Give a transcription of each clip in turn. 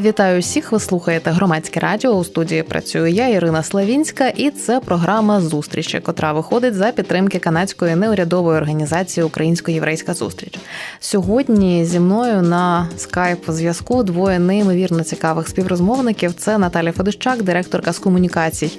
Вітаю всіх! Ви слухаєте громадське радіо. У студії працюю я, Ірина Славінська, і це програма зустрічі, котра виходить за підтримки канадської неурядової організації Українсько-єврейська зустріч. Сьогодні зі мною на скайп зв'язку двоє неймовірно цікавих співрозмовників. Це Наталя Федощак, директорка з комунікацій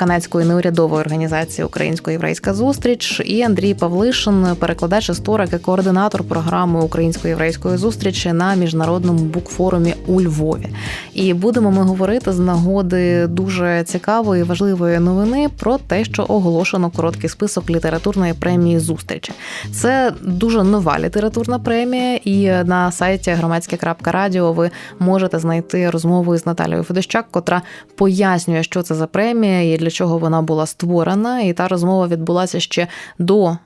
канадської неурядової організації Українсько-єврейська зустріч і Андрій Павлишин, перекладач історик і координатор програми Українсько-єврейської зустрічі на міжнародному букфорумі у Львові. І будемо ми говорити з нагоди дуже цікавої важливої новини про те, що оголошено короткий список літературної премії зустрічі. Це дуже нова літературна премія, і на сайті громадське.радіо ви можете знайти розмову із Наталією Федощак, котра пояснює, що це за премія і для чого вона була створена. І та розмова відбулася ще до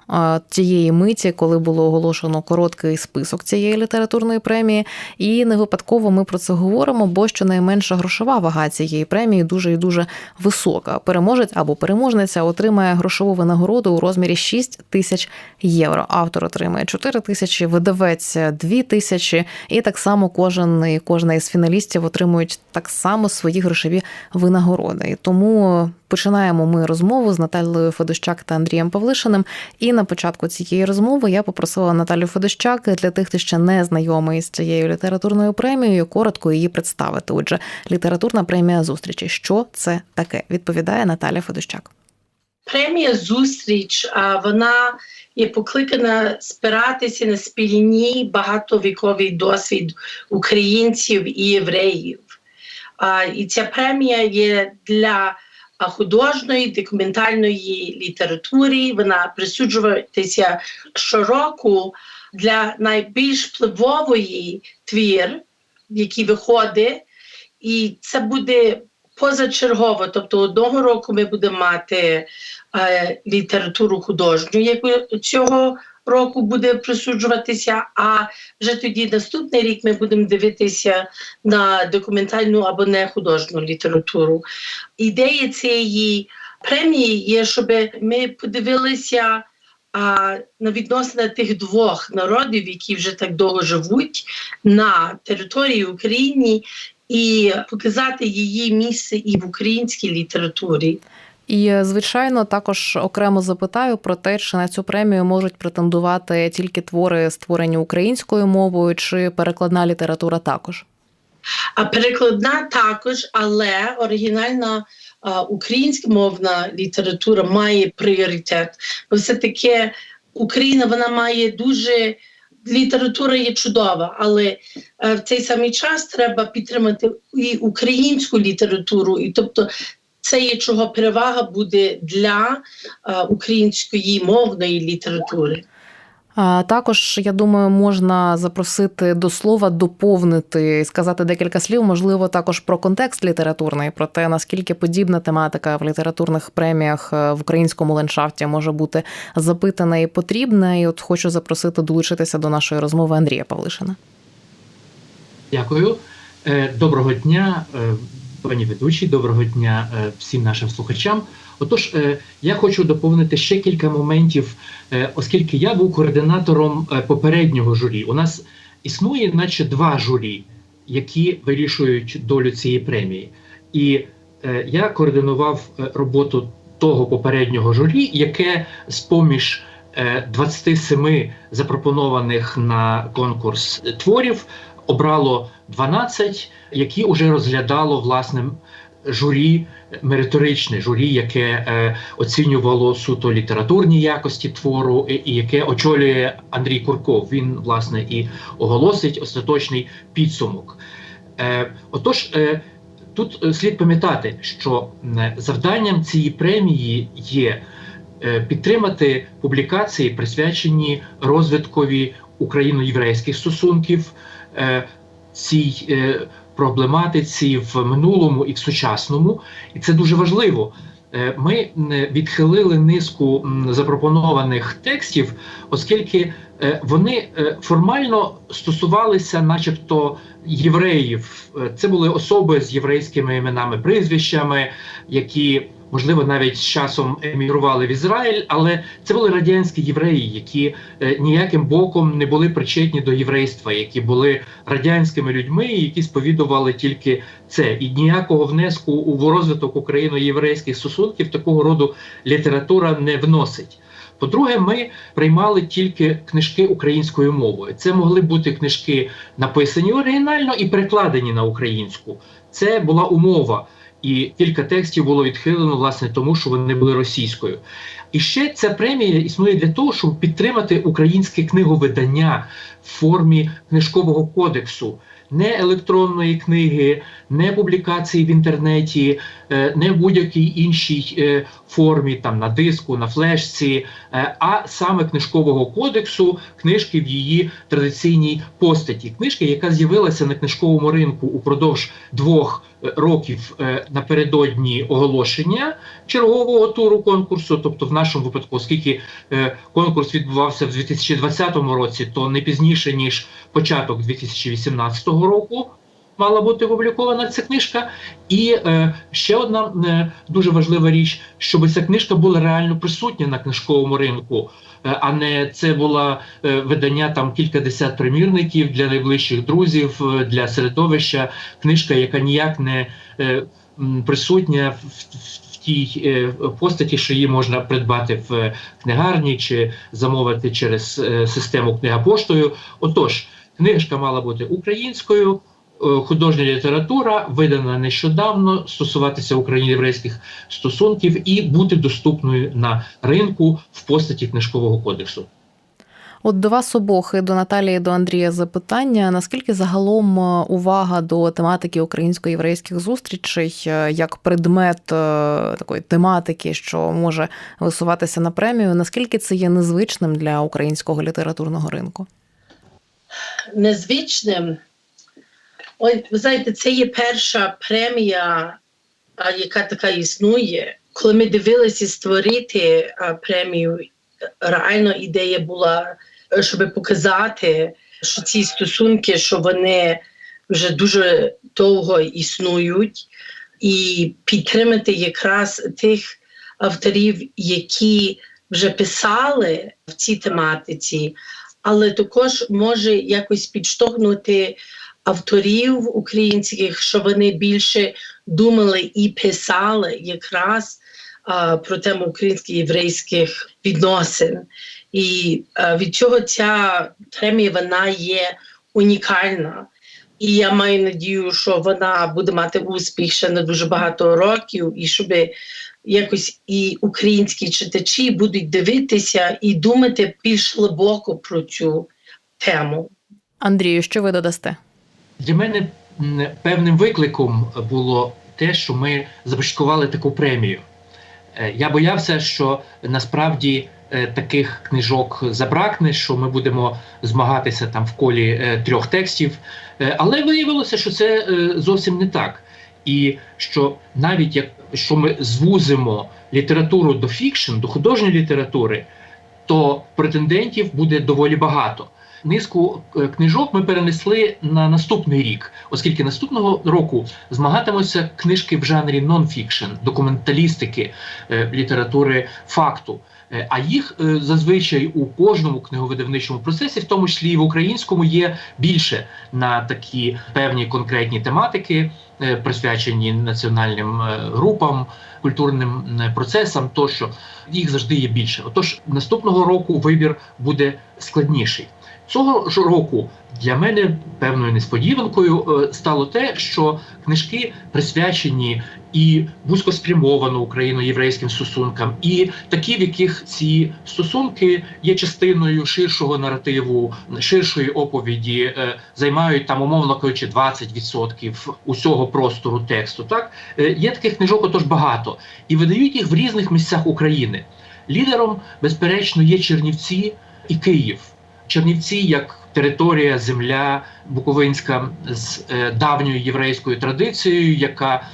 тієї миті, коли було оголошено короткий список цієї літературної премії. І не випадково ми про це говоримо, бо щонайменша грошова вага цієї премії дуже і дуже висока. Переможець або переможниця отримає грошову винагороду у розмірі 6 тисяч євро. Автор отримає 4 тисячі, видавець 2 тисячі, і так само кожен і кожна із фіналістів отримують так само свої грошові винагороди. І тому Починаємо ми розмову з Наталією Федощак та Андрієм Павлишиним. І на початку цієї розмови я попросила Наталію Федощак для тих, хто ще не знайомий з цією літературною премією, коротко її представити. Отже, літературна премія зустрічі. Що це таке? Відповідає Наталя Федощак. Премія зустріч. вона є покликана спиратися на спільній багатовіковий досвід українців і євреїв. І ця премія є для художньої документальної літератури. Вона присуджуватися щороку для найбільш впливової твір, який виходить, і це буде позачергово. Тобто одного року ми будемо мати е, літературу художню, яку цього року буде присуджуватися. А вже тоді наступний рік ми будемо дивитися на документальну або не художню літературу. Ідея цієї премії є, щоб ми подивилися. А на відносини тих двох народів, які вже так довго живуть на території України, і показати її місце і в українській літературі. І звичайно, також окремо запитаю про те, чи на цю премію можуть претендувати тільки твори, створені українською мовою, чи перекладна література також. А перекладна також, але оригінальна а, українськомовна література має пріоритет. Бо все таки Україна вона має дуже література є чудова, але в цей самий час треба підтримати і українську літературу, і тобто це є чого перевага буде для е, української мовної літератури. Також я думаю, можна запросити до слова доповнити сказати декілька слів, можливо, також про контекст літературний, про те наскільки подібна тематика в літературних преміях е, в українському ландшафті може бути запитана і потрібна. І от хочу запросити долучитися до нашої розмови Андрія Павлишина. Дякую, е, доброго дня. Пані ведучі, доброго дня е, всім нашим слухачам. Отож, е, я хочу доповнити ще кілька моментів, е, оскільки я був координатором попереднього журі. У нас існує, наче два журі, які вирішують долю цієї премії. І я координував роботу того попереднього журі, яке з поміж 27 запропонованих на конкурс творів обрало 12, які вже розглядало власне журі мериторичне журі, яке е, оцінювало суто літературні якості твору, і, і яке очолює Андрій Курков. Він власне і оголосить остаточний підсумок. Е, Отож. Е, Тут е, слід пам'ятати, що завданням цієї премії є е, підтримати публікації, присвячені розвиткові україно-єврейських стосунків, цій е, проблематиці в минулому і в сучасному, і це дуже важливо. Е, Ми відхилили низку запропонованих текстів, оскільки е, вони е, формально стосувалися, начебто, євреїв. Е, Це були особи з єврейськими іменами, прізвищами, які можливо навіть з часом емігрували в Ізраїль, але це були радянські євреї, які е, ніяким боком не були причетні до єврейства, які були радянськими людьми, які сповідували тільки це, і ніякого внеску у розвиток україно-єврейських стосунків такого роду література не вносить. По-друге, ми приймали тільки книжки українською мовою. Це могли бути книжки, написані оригінально і перекладені на українську. Це була умова. І кілька текстів було відхилено власне тому, що вони були російською. І ще ця премія існує для того, щоб підтримати українське книговидання в формі книжкового кодексу, не електронної книги, не публікації в інтернеті, не в будь-якій іншій е, формі, там на диску, на флешці, е, а саме книжкового кодексу, книжки в її традиційній постаті. Книжки, яка з'явилася на книжковому ринку упродовж двох е, років е, напередодні оголошення чергового туру конкурсу, тобто в нашому випадку, оскільки е, конкурс відбувався в 2020 році, то не пізніше ніж початок 2018 року. Мала бути опублікована ця книжка, і е, ще одна е, дуже важлива річ, щоб ця книжка була реально присутня на книжковому ринку, е, а не це була е, видання там кількадесят примірників для найближчих друзів, е, для середовища. Книжка, яка ніяк не е, присутня в, в, тій е, постаті, що її можна придбати в е, книгарні чи замовити через е, систему книга поштою. Отож, книжка мала бути українською. Е, Художня література видана нещодавно, стосуватися україно-єврейських стосунків і бути доступною на ринку в постаті книжкового кодексу. От до вас обох і до Наталії, і до Андрія запитання: наскільки загалом е, увага до тематики українсько-єврейських зустрічей е, як предмет такої тематики, що може висуватися на премію, наскільки це є незвичним для українського літературного ринку? незвичним. Ой, ви знаєте, це є перша премія, яка така існує. Коли ми дивилися створити премію, реально ідея була, е, щоб показати, що ці стосунки, що вони вже дуже довго існують, і підтримати якраз тих авторів, які вже писали в цій тематиці, але також може якось підштовхнути авторів українських, що вони більше думали і писали якраз а, про тему українських єврейських відносин. І а, від цього ця премія вона є унікальна. І я маю надію, що вона буде мати успіх ще на дуже багато років, і щоб якось і українські читачі будуть дивитися і думати більш глибоко про цю тему. Андрію, що ви додасте? Для мене певним викликом було те, що ми започаткували таку премію. Е, Я боявся, що насправді е, таких книжок забракне, що ми будемо змагатися там в колі е, трьох текстів. Але виявилося, що це зовсім не так. І що навіть якщо ми звузимо літературу до фікшн, до художньої літератури, то претендентів буде доволі багато. Низку е, книжок ми перенесли на наступний рік, оскільки наступного року змагатимуться книжки в жанрі нон-фікшн, документалістики, е, літератури факту. Е, А їх зазвичай у кожному книговидавничому процесі, в тому числі і в українському, є більше на такі певні конкретні тематики, присвячені національним групам, культурним процесам. Тощо їх завжди є більше. Отож, наступного року вибір буде складніший. Цього ж року для мене певною несподіванкою е, стало те, що книжки присвячені і вузькоспрямовано україно-єврейським стосункам, і такі, в яких ці стосунки є частиною ширшого наративу, ширшої оповіді, е, займають там, умовно кажучи, 20% усього простору тексту. Так Е, є таких книжок, отож багато, і видають їх в різних місцях України. Лідером, безперечно, є Чернівці і Київ. Чернівці як територія, земля Буковинська з е, давньою єврейською традицією, яка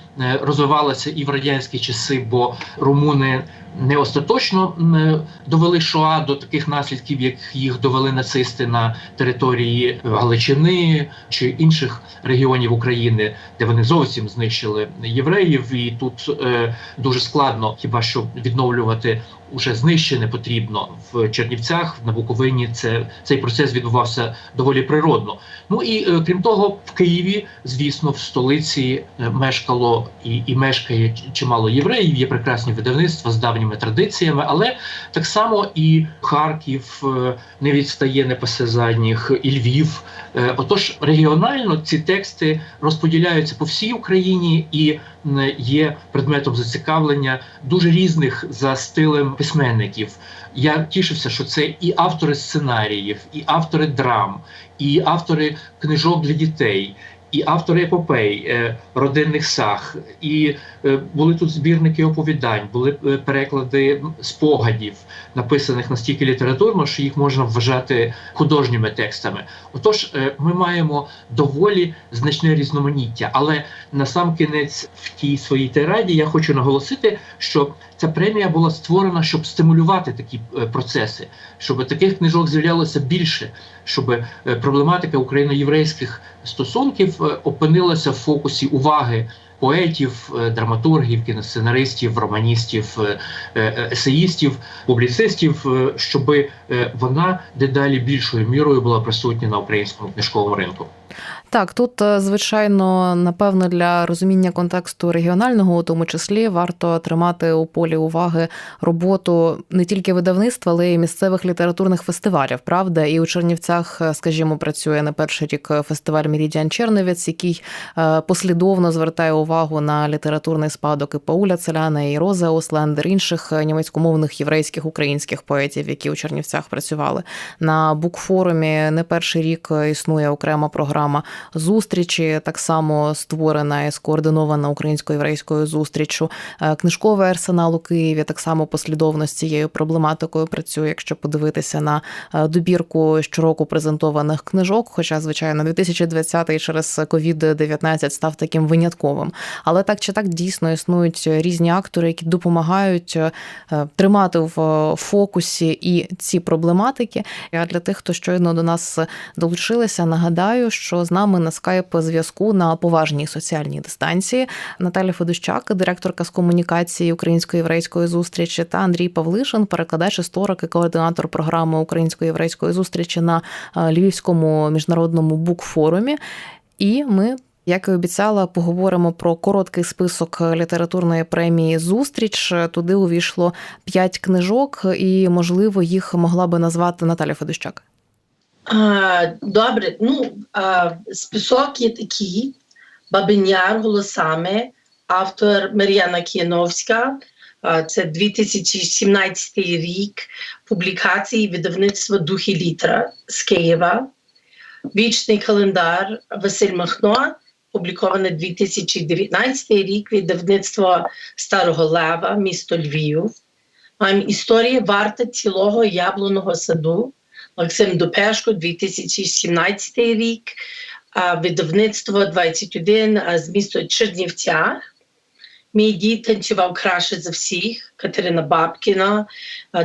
розвивалася і в радянські часи, бо румуни не остаточно м, довели Шоа до таких наслідків, як їх довели нацисти на території Галичини чи інших регіонів України, де вони зовсім знищили євреїв, і тут е, дуже складно хіба що відновлювати уже знищене потрібно в Чернівцях на Буковині. Це цей процес відбувався доволі природно. Ну і е, крім того, в Києві, звісно, в столиці е, мешкало і, і мешкає чимало євреїв. Є прекрасні видавництва з давніми традиціями, але так само і Харків е, не відстає, не пасе задніх, і Львів. Е, Отож, регіонально ці тексти розподіляються по всій Україні і є предметом зацікавлення дуже різних за стилем письменників. Я тішився, що це і автори сценаріїв, і автори драм, і автори книжок для дітей, і автори епопей, е, родинних саг, і е, були тут збірники оповідань, були е, переклади спогадів, написаних настільки літературно, що їх можна вважати художніми текстами. Отож, ми маємо доволі значне різноманіття. Але на сам кінець в тій своїй тираді я хочу наголосити, що ця премія була створена, щоб стимулювати такі е, процеси, щоб таких книжок з'являлося більше, щоб е, проблематика україно-єврейських стосунків е, опинилася в фокусі уваги. Поетів, драматургів, кіносценаристів, романістів, есеїстів, публіцистів, щоб вона дедалі більшою мірою була присутня на українському книжковому ринку. Так, тут, е, звичайно, напевно, для розуміння контексту регіонального, у тому числі, варто тримати у полі уваги роботу не тільки видавництва, але й місцевих літературних фестивалів. Правда, і у Чернівцях, е, скажімо, працює не перший рік фестиваль Мірідіан Чернівець, який е, послідовно звертає увагу на літературний спадок і Пауля Целяна, і Роза Ослендер, інших німецькомовних єврейських українських поетів, які у Чернівцях працювали. На букфорумі не перший рік існує окрема програма зустрічі, так само створена і скоординована українсько-єврейською зустріччю. Е, Книжковий арсенал у Києві так само послідовно з цією проблематикою працює. Якщо подивитися на е, добірку щороку презентованих книжок, хоча, звичайно, 2020 через COVID-19 став таким винятковим. Але так чи так дійсно існують різні актори, які допомагають е, тримати в фокусі і ці проблематики. А для тих, хто щойно до нас долучилися, нагадаю, що з нами на скайп зв'язку на поважній соціальній дистанції Наталя Федущак, директорка з комунікації українсько-єврейської зустрічі, та Андрій Павлишин, перекладач, історик і координатор програми українсько-єврейської зустрічі на е, Львівському міжнародному букфорумі. І ми. Як і обіцяла, поговоримо про короткий список літературної премії Зустріч. Туди увійшло п'ять книжок, і можливо їх могла би назвати Наталя Федущак. Добре, ну а, список є такий: Бабиняр голосами, автор Мар'яна Кіяновська. А, Це 2017 рік публікації видавництва Духи Літера з Києва. Вічний календар Василь Махно, публікований 2019 рік видавництво Старого Лева, місто Львів. Маємо історія варта цілого яблуного саду. Максим Допешко, 2017 рік, видавництво 21 а, з міста Чернівцях. Мій дід танцював краще за всіх. Катерина Бабкіна,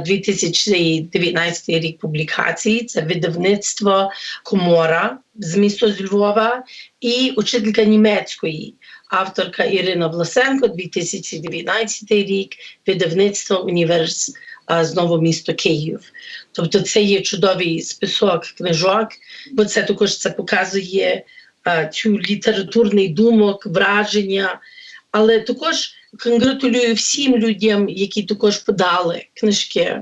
2019 рік публікації. Це видавництво Комора з міста Львова і учителька німецької. Авторка Ірина Власенко, 2019 рік, видавництво Універс а, знову місто Київ. Тобто це є чудовий список книжок, бо це також це показує цю літературний думок, враження. Але також конгратулюю всім людям, які також подали книжки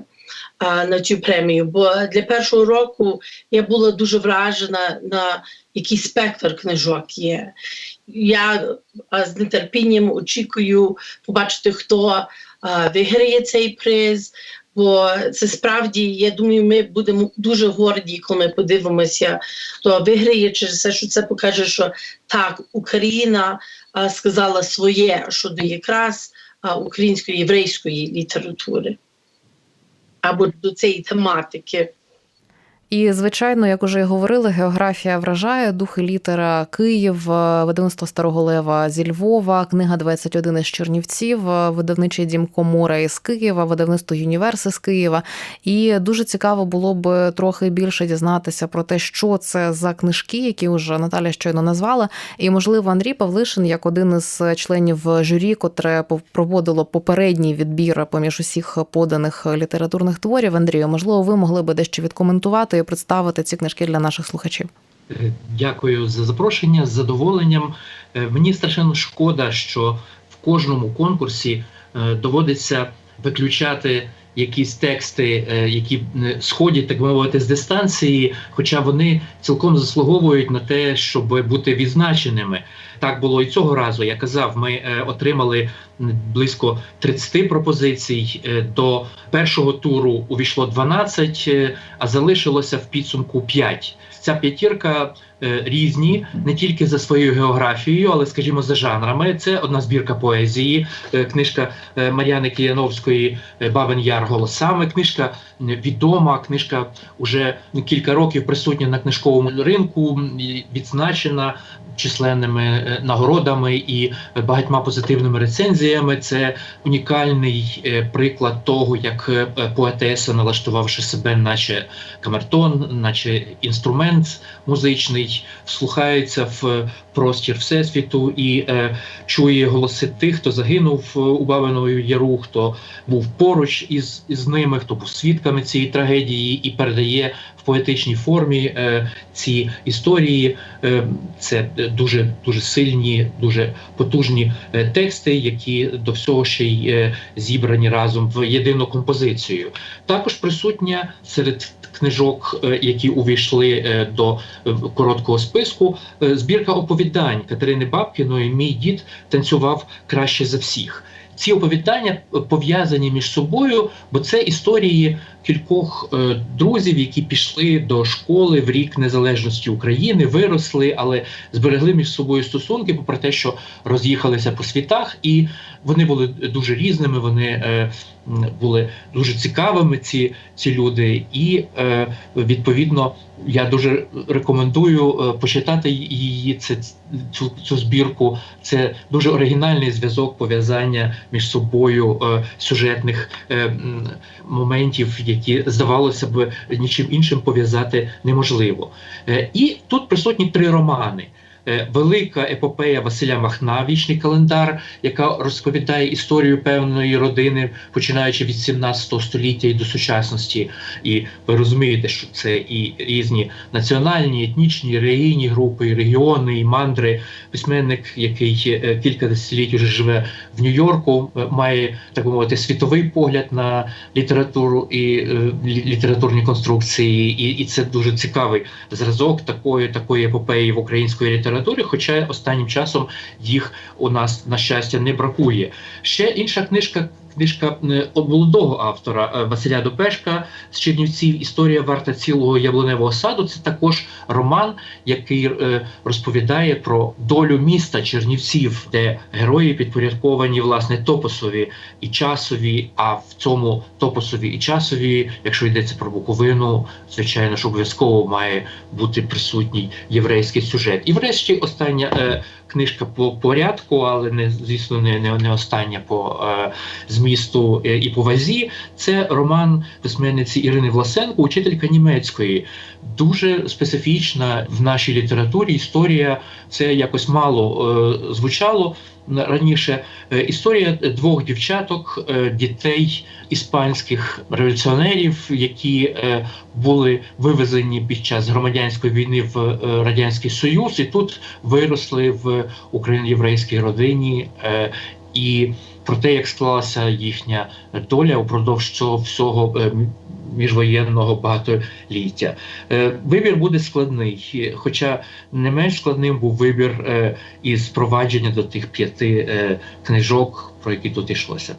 на цю премію. Бо для першого року я була дуже вражена на який спектр книжок є. Я з нетерпінням очікую побачити, хто виграє цей приз. Бо це справді, я думаю, ми будемо дуже горді, коли ми подивимося, хто виграє через те, що це покаже, що так, Україна а, сказала своє щодо якраз а, української єврейської літератури або до цієї тематики. І, звичайно, як уже й говорили, географія вражає духи літера Київ, е, видавництво Старого Лева зі Львова, книга 21 із Чернівців, е, видавничий дім Комора із Києва, видавництво Юніверс із Києва. І дуже цікаво було б трохи більше дізнатися про те, що це за книжки, які вже Наталя щойно назвала. І, можливо, Андрій Павлишин, як один із членів журі, котре проводило попередній відбір поміж усіх поданих літературних творів. Андрію, можливо, ви могли би дещо відкоментувати представити ці книжки для наших слухачів. Е, Дякую за запрошення з задоволенням. Е, Мені страшенно шкода, що в кожному конкурсі е, доводиться виключати якісь тексти, які сходять, так би мовити, з дистанції, хоча вони цілком заслуговують на те, щоб бути відзначеними. Так було і цього разу. Я казав, ми е, отримали близько 30 пропозицій. Е, До першого туру увійшло 12, е, а залишилося в підсумку 5. Ця п'ятірка різні не тільки за своєю географією, але, скажімо, за жанрами. Це одна збірка поезії, е, книжка е, Мар'яни Кияновської е, Бабин Яр голосами. Книжка відома, книжка вже кілька років присутня на книжковому ринку, відзначена численними е, нагородами і багатьма позитивними рецензіями. Це унікальний е, приклад того, як е, поетеса, налаштувавши себе, наче камертон, наче інструмент музичний, вслухається в простір всесвіту і е, чує голоси тих, хто загинув е, у Бабинову Яру, хто був поруч із, із ними, хто був свідками цієї трагедії, і передає в поетичній формі е, ці історії. Е, це дуже дуже сильні, дуже потужні е, тексти, які до всього ще й е, зібрані разом в єдину композицію. Також присутня серед книжок, е, які увійшли е, до е, короткого списку, е, збірка оповідань Катерини Бабкіної Мій дід танцював краще за всіх. Ці оповідання е, пов'язані між собою, бо це історії кількох е, друзів, які пішли до школи в рік незалежності України, виросли, але зберегли між собою стосунки, попри те, що роз'їхалися по світах, і вони були дуже різними. Вони е, були дуже цікавими. Ці, ці люди, і е, відповідно я дуже рекомендую е, почитати її. Це цю, цю збірку. Це дуже оригінальний зв'язок пов'язання між собою е, сюжетних е, моментів, які здавалося б нічим іншим пов'язати неможливо. Е, і тут присутні три романи. Е, Велика епопея Василя Махна, вічний календар, яка розповідає історію певної родини, починаючи від 17 століття і до сучасності. І ви розумієте, що це і різні національні, етнічні, релігійні групи, і регіони, і мандри. Письменник, який е, кілька десятиліть вже живе в Нью-Йорку, е, має так би мовити світовий погляд на літературу і літературні конструкції, і, і це дуже цікавий зразок такої такої епопеї в української літературі, хоча останнім часом їх у нас на щастя не бракує. Ще інша книжка. Книжка молодого автора е, Василя Допешка з Чернівців Історія варта цілого яблуневого саду. Це також роман, який е, розповідає про долю міста Чернівців, де герої підпорядковані власне топосові і часові. А в цьому топосові і часові, якщо йдеться про Буковину, звичайно ж обов'язково має бути присутній єврейський сюжет. І врешті остання е, книжка по порядку, але не звісно не, не, не остання по е, змісту е, і по вазі. Це роман письменниці Ірини Власенко, учителька німецької. Дуже специфічна в нашій літературі історія. Це якось мало е, звучало раніше. Е, історія двох дівчаток, е, дітей іспанських революціонерів, які е, були вивезені під час громадянської війни в радянський союз, і тут виросли в україно-єврейській родині. І про те, як склалася їхня доля упродовж цього всього е, міжвоєнного багатоліття. Е, Вибір буде складний, е, хоча не менш складним був вибір із впровадження до тих п'яти книжок, про які тут йшлося.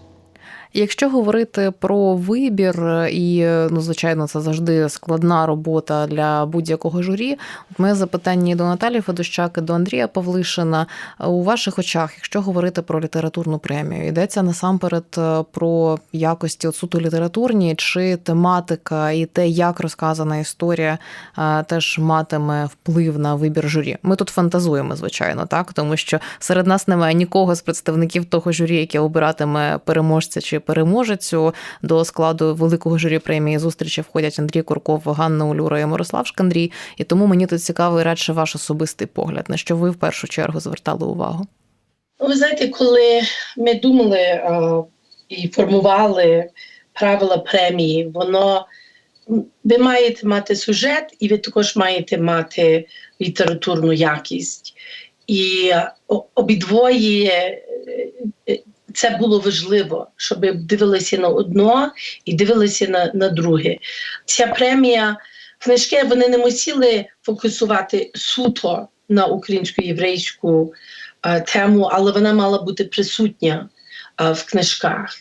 Якщо говорити про вибір, і ну звичайно, це завжди складна робота для будь-якого журі. Моє запитання до Наталі Федощак, і до Андрія Павлишина у ваших очах, якщо говорити про літературну премію, йдеться насамперед е, про якості от суто літературні, чи тематика і те, як розказана історія, е, теж матиме вплив на вибір журі. Ми тут фантазуємо, звичайно, так тому що серед нас немає нікого з представників того журі, яке обиратиме переможця чи переможецю. До складу великого журі премії зустрічі входять Андрій Курков, Ганна Улюра і Мирослав Шкандрій. І тому мені тут цікавий радше ваш особистий погляд, на що ви в першу чергу звертали увагу. Ну, Ви знаєте, коли ми думали а, і формували правила премії, воно ви маєте мати сюжет, і ви також маєте мати літературну якість. І о- обидвоє е, е, це було важливо, щоб дивилися на одно і дивилися на, на друге. Ця премія, книжки вони не мусили фокусувати суто на українсько-єврейську е, тему, але вона мала бути присутня е, в книжках.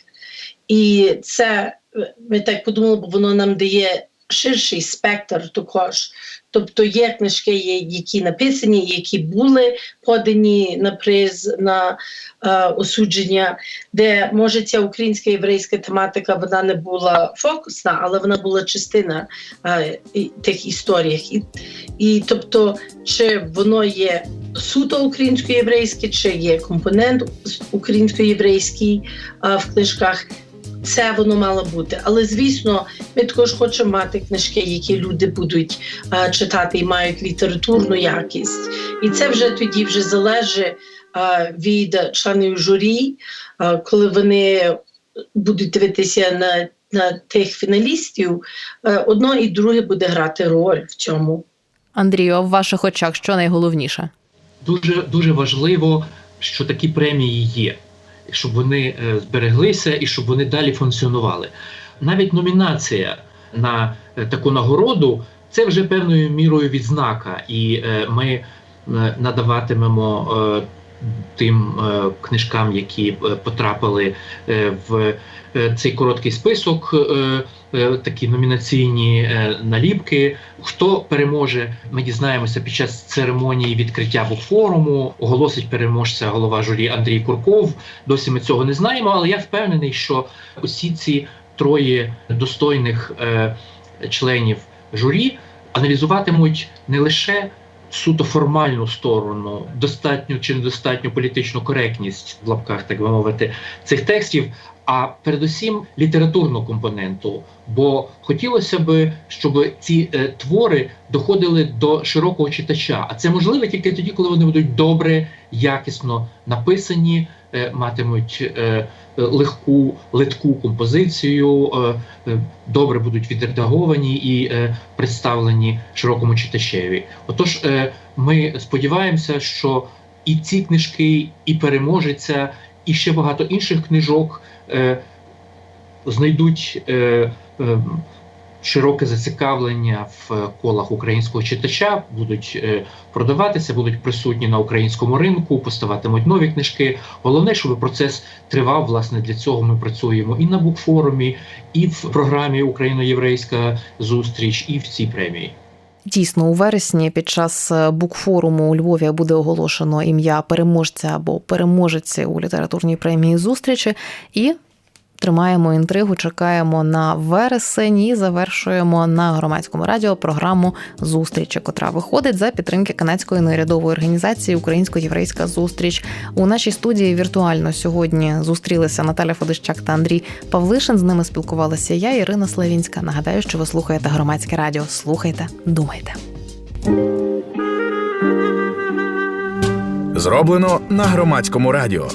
І це е, ми так подумали, бо воно нам дає ширший спектр також. Тобто є книжки, які написані, які були подані на приз на е, осудження, де може ця українська єврейська тематика вона не була фокусна, але вона була частина е, тих історіях. І, і тобто, чи воно є суто українсько-єврейське, чи є компонент українсько-єврейський е, в книжках. Це воно мало бути, але звісно, ми також хочемо мати книжки, які люди будуть е, читати і мають літературну якість. І це вже тоді вже залежить е, від членів журі, е, коли вони будуть дивитися на, на тих фіналістів, е, одно і друге буде грати роль в цьому. Андрію, а в ваших очах що найголовніше? Дуже дуже важливо, що такі премії є, щоб вони е, збереглися і щоб вони далі функціонували. Навіть номінація на е, таку нагороду це вже певною мірою відзнака, і е, ми надаватимемо тим е, книжкам, які е, потрапили е, в цей короткий список. Такі номінаційні наліпки. Хто переможе, ми дізнаємося під час церемонії відкриття букфоруму. Оголосить переможця голова журі Андрій Курков. Досі ми цього не знаємо, але я впевнений, що усі ці троє достойних членів журі аналізуватимуть не лише суто формальну сторону, достатню чи недостатню політичну коректність в лапках, так би мовити, цих текстів, а передусім літературну компоненту. Бо хотілося би, щоб ці е, твори доходили до широкого читача. А це можливо тільки тоді, коли вони будуть добре, якісно написані, е, матимуть е, легку, литку композицію, е, е, добре будуть відредаговані і е, представлені широкому читачеві. Отож, е, ми сподіваємося, що і ці книжки, і переможеця, і ще багато інших книжок е, знайдуть е, е, широке зацікавлення в колах українського читача, будуть е, продаватися, будуть присутні на українському ринку, поставатимуть нові книжки. Головне, щоб процес тривав. Власне для цього ми працюємо і на букфорумі, і в програмі Україно-єврейська зустріч, і в цій премії. Дійсно, у вересні під час е, букфоруму у Львові буде оголошено ім'я переможця або переможеці у літературній премії зустрічі і. Тримаємо інтригу, чекаємо на вересень і завершуємо на громадському радіо програму зустрічі, котра виходить за підтримки канадської неурядової організації Українсько-єврейська зустріч. У нашій студії віртуально сьогодні зустрілися Наталя Федищак та Андрій Павлишин. З ними спілкувалася я, Ірина Славінська. Нагадаю, що ви слухаєте громадське радіо. Слухайте, думайте. Зроблено на громадському радіо.